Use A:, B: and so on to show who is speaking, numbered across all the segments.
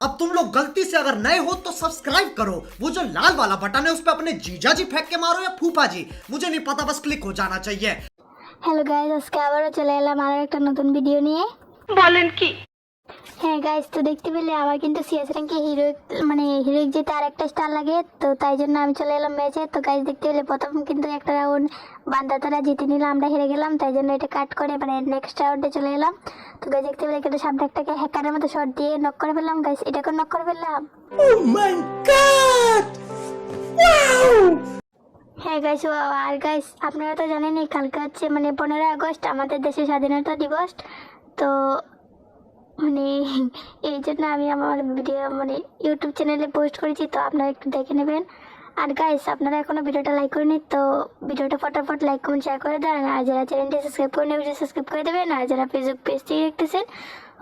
A: अब तुम लोग गलती से अगर नए हो तो सब्सक्राइब करो वो जो लाल वाला बटन है उस पर अपने जीजा जी फेंक के मारो या फूफा जी मुझे नहीं पता बस क्लिक हो जाना चाहिए
B: হ্যালো গাইজ আজকে আবারও চলে এলাম আরও একটা নতুন ভিডিও নিয়ে
C: বলেন কি
B: হ্যাঁ গাইজ তো দেখতে পেলে আমার কিন্তু সিএস র্যাঙ্কে হিরো মানে হিরোইক যেতে আর একটা স্টার লাগে তো তাই জন্য আমি চলে এলাম ম্যাচে তো গাইজ দেখতে পেলে প্রথম কিন্তু একটা রাউন্ড বান্দা তারা জিতে নিলাম আমরা হেরে গেলাম তাই জন্য এটা কাট করে মানে নেক্সট রাউন্ডে চলে এলাম। তো গাইজ দেখতে পেলে এখানে সামনে একটাকে হ্যাকারের মতো শট দিয়ে নক করে ফেললাম গাইজ এটাকে নক করে ফেললাম। হ্যাঁ গাইস আর গাইস আপনারা তো জানেনই কালকে হচ্ছে মানে পনেরোই আগস্ট আমাদের দেশের স্বাধীনতা দিবস। তো মানে এই জন্য আমি আমার ভিডিও মানে ইউটিউব চ্যানেলে পোস্ট করেছি তো আপনারা একটু দেখে নেবেন। আর গাইস আপনারা এখনও ভিডিওটা লাইক করেনি তো ভিডিওটা ফটাফট লাইক কমেন্ট শেয়ার করে দেন। আর যারা চ্যানেলটি সাবস্ক্রাইব করে নেবেন সাবস্ক্রাইব করে দেবেন। আর যারা ফেসবুক পেজ থেকে দেখতেছেন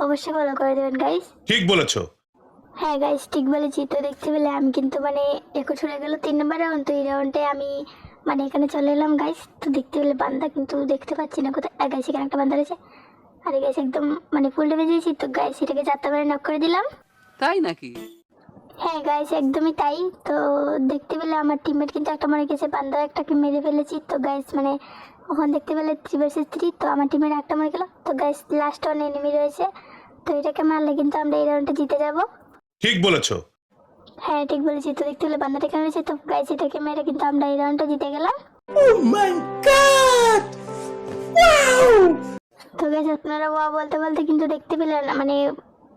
B: অবশ্যই ফলো করে দেবেন গাইস
D: ঠিক বলেছ।
B: হ্যাঁ গাইস ঠিক বলেছি। তো দেখতে পেলে আমি কিন্তু মানে এখন চলে গেল তিন নম্বর রাউন্ড তো এই রাউন্ডে আমি মানে এখানে চলে এলাম গাইস তো দেখতে পেলে বান্দা কিন্তু দেখতে পাচ্ছি না কোথায়। আর গাইস এখানে একটা বান্দা রয়েছে। আরে গাইস একদম মানে ফুল ডেবে দিয়েছি তো গাইস এটাকে চারটা করে নক করে দিলাম।
E: তাই নাকি?
B: হ্যাঁ গাইস একদমই তাই। তো দেখতে পেলে আমার টিমমেট কিন্তু একটা মরে গেছে বান্দা একটাকে মেরে ফেলেছি। তো গাইস মানে ওখানে দেখতে পেলে থ্রি ভার্সেস থ্রি তো আমার টিমের একটা মরে গেল। তো গাইস লাস্ট ওয়ান এনিমি রয়েছে। তো এটাকে মারলে কিন্তু আমরা এই রাউন্ডে জিতে যাব।
D: ঠিক বলেছ।
B: হ্যাঁ ঠিক বলেছি। তো দেখতে হলে বান্দাটা কেন রয়েছে তো গাইছে এটাকে মেরে কিন্তু আমরা এই রাউন্ডটা জিতে গেলাম। তো গাইছে আপনারা ওয়া বলতে বলতে কিন্তু দেখতে পেলেন মানে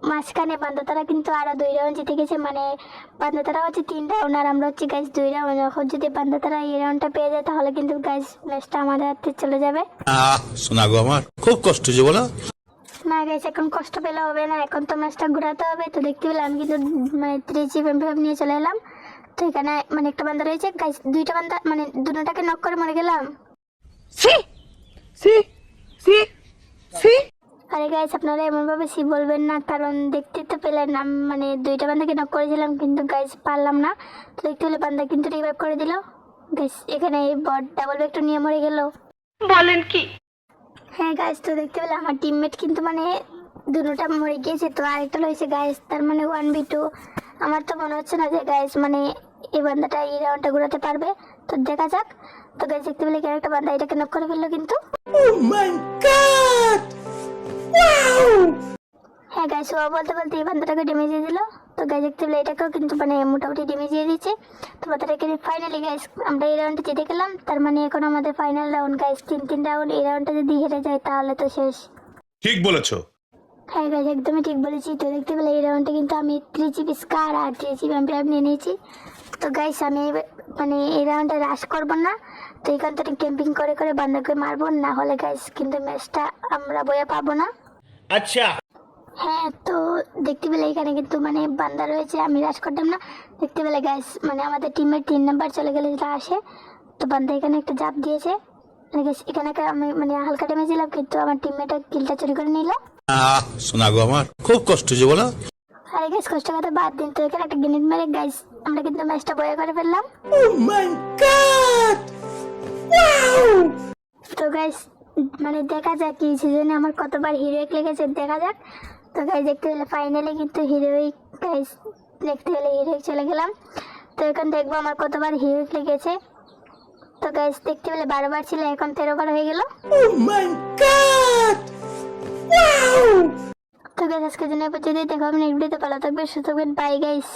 B: মাঝখানে বান্দাতারা কিন্তু আরও দুই রাউন্ড জিতে গেছে মানে বান্দাতারা হচ্ছে তিন রাউন্ড আর আমরা হচ্ছে গাইস দুই রাউন্ড এখন যদি বান্দাতারা এই রাউন্ডটা পেয়ে যায় তাহলে কিন্তু গাইস ম্যাচটা আমাদের হাতে চলে যাবে।
F: শোনা গো আমার খুব কষ্ট যে বলো।
B: না গাইস এখন কষ্ট পেলে হবে না এখন তো ম্যাচটা ঘোরাতে হবে। তো দেখতে পেলাম আমি কিন্তু মানে থ্রি জি নিয়ে চলে এলাম। তো এখানে মানে একটা বান্দা রয়েছে গাইস দুইটা বান্দা মানে দুটোটাকে নক করে মরে গেলাম
E: সি সি সি সি
B: আরে গাইস আপনারা এমনভাবে সি বলবেন না কারণ দেখতে তো পেলেন মানে দুইটা বান্দাকে নক করেছিলাম কিন্তু গাইস পারলাম না। তো দেখতে পেলে বান্দা কিন্তু রিভাইভ করে দিল। গাইস এখানে এই বট ডাবল ব্যাগটা নিয়ে মরে গেল।
C: বলেন কি?
B: হ্যাঁ গাইস তো দেখতে পেলে আমার টিমমেট কিন্তু মানে দুটোটা মরে গিয়েছে তো আরেকটা রয়েছে গাইস তার মানে ওয়ান বি টু আমার তো মনে হচ্ছে না যে গাইস মানে এই বান্দাটা এই রাউন্ডটা ঘুরাতে পারবে। তো দেখা যাক। তো গাইস দেখতে পেলে কেন একটা বান্দা এটাকে নক করে ফেলল কিন্তু। হ্যাঁ গাইস ও বলতে বলতে এই বান্দাটাকে ড্যামেজ দিয়ে দিল। তো গাইস দেখতে পেলে এটাকেও কিন্তু মানে মোটামুটি ড্যামেজ দিয়ে দিচ্ছে তো বান্দাটাকে ফাইনালি গাইস আমরা এই রাউন্ডে জিতে গেলাম। তার মানে এখন আমাদের ফাইনাল রাউন্ড গাইস তিন তিন রাউন্ড এই রাউন্ডটা যদি হেরে যায় তাহলে তো শেষ।
D: ঠিক বলেছ।
B: হ্যাঁ গাইস একদমই ঠিক বলেছি। তো দেখতে পেলে এই রাউন্ডে কিন্তু আমি থ্রি জিবি স্কার আর থ্রি জিবি এমপিআর নিয়ে নিয়েছি। তো গাইস আমি এবার- মানে এই রাউন্ডে রাশ করব না। তো এখান থেকে ক্যাম্পিং করে করে বান্দাকে মারবো। না হলে গাইস কিন্তু ম্যাচটা আমরা বয়ে পাবো না। হ্যাঁ তো দেখতে পেলে এখানে কিন্তু মানে বান্দা রয়েছে আমি রাশ করতাম না। দেখতে পেলে গাইস মানে আমাদের টিমের তিন নাম্বার চলে গেলে যেটা আসে। তো বান্দা এখানে একটা জাপ দিয়েছে। মানে এখানে আমি মানে হালকা ড্যামেজ দিলাম কিন্তু আমার টিমমেটটা কিলটা চুরি করে নিল।
F: শোনা গো আমার খুব কষ্ট যে বলো।
B: আরে গাইস কষ্ট কথা বাদ দিন তো এখানে একটা গ্রেনেড মেরে গাইস আমরা কিন্তু ম্যাচটা বয়ে করে ফেললাম। তো গাইস মানে দেখা যাক কি সিজনে আমার কতবার হিরোইক লেগেছে দেখা যাক। তো গাইজ দেখতে গেলে ফাইনালি কিন্তু হিরোইক গাইজ দেখতে গেলে হিরোইক চলে গেলাম। তো এখন দেখব আমার কতবার হিরোইক লেগেছে। তো গাইজ দেখতে পেলে বারোবার ছিল এখন তেরো বার হয়ে গেল। তো গাইজ আজকের জন্য এই দেখো আমি নেক্সট ভিডিওতে ভালো থাকবে সুস্থ থাকবেন। Bye guys